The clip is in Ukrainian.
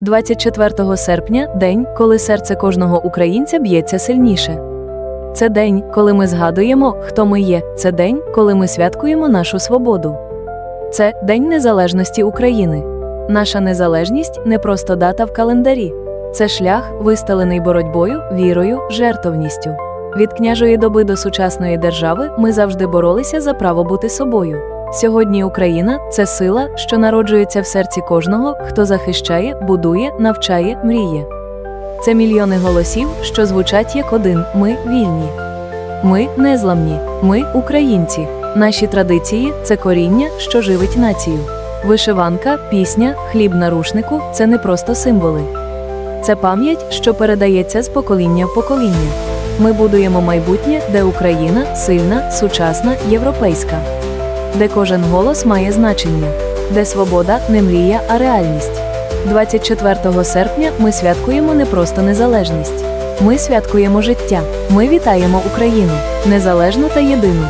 24 серпня день, коли серце кожного українця б'ється сильніше. Це день, коли ми згадуємо, хто ми є. Це день, коли ми святкуємо нашу свободу. Це День Незалежності України. Наша незалежність не просто дата в календарі, це шлях, вистелений боротьбою, вірою, жертовністю. Від княжої доби до сучасної держави ми завжди боролися за право бути собою. Сьогодні Україна це сила, що народжується в серці кожного, хто захищає, будує, навчає, мріє. Це мільйони голосів, що звучать як один: ми вільні. Ми незламні, ми українці. Наші традиції це коріння, що живить націю. Вишиванка, пісня, хліб на рушнику це не просто символи. Це пам'ять, що передається з покоління в покоління. Ми будуємо майбутнє, де Україна сильна, сучасна, європейська, де кожен голос має значення, де свобода не мрія, а реальність. 24 серпня ми святкуємо не просто незалежність. Ми святкуємо життя. Ми вітаємо Україну незалежну та єдину.